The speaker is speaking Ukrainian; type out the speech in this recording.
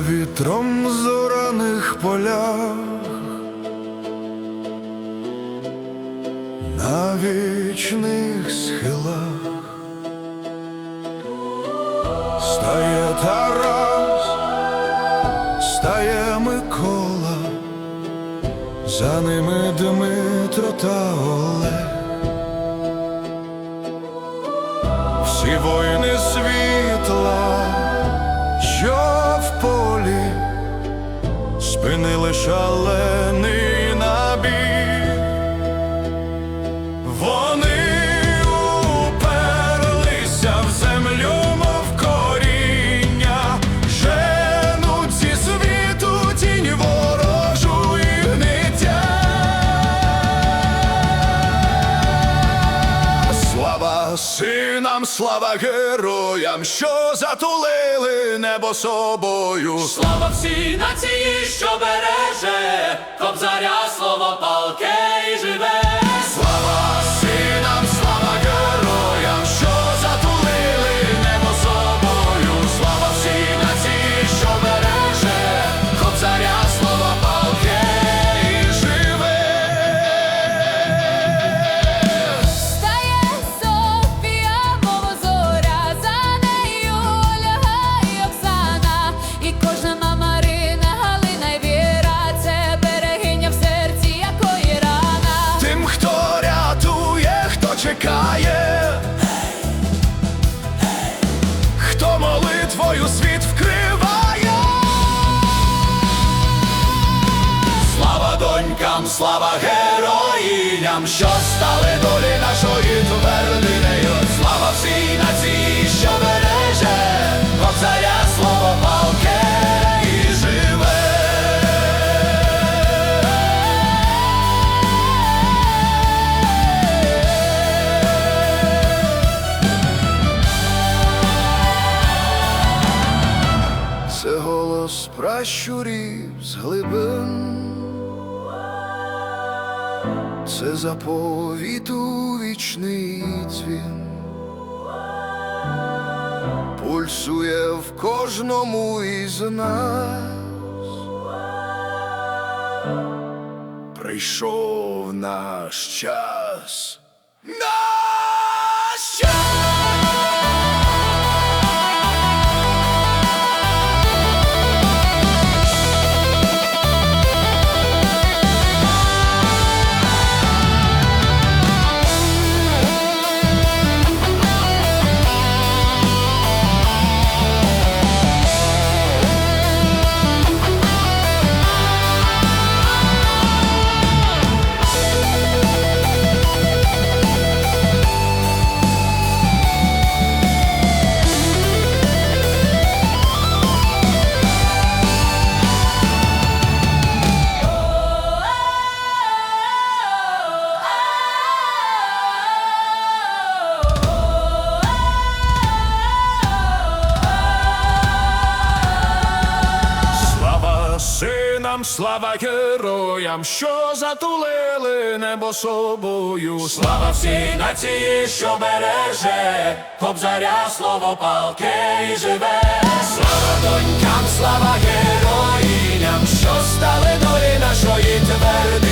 вітром зораних полях, на вічних схилах. Стає Тарас, стає Микола, за ними Дмитро та Олег. Всі воїни спинили шалений синам, слава героям, що затулили небо собою. Слава всій нації, що береже, кобзаря слово палке молитвою світ пращурів з глибин, це заповіт у вічний дзвін, пульсує в кожному із нас. Прийшов наш час. героям, слава героям, що затулили небо собою, слава всій нації, що береже, кобзаря слово палке і живе, слава донькам, слава героїням, що стали долі нашої тверди.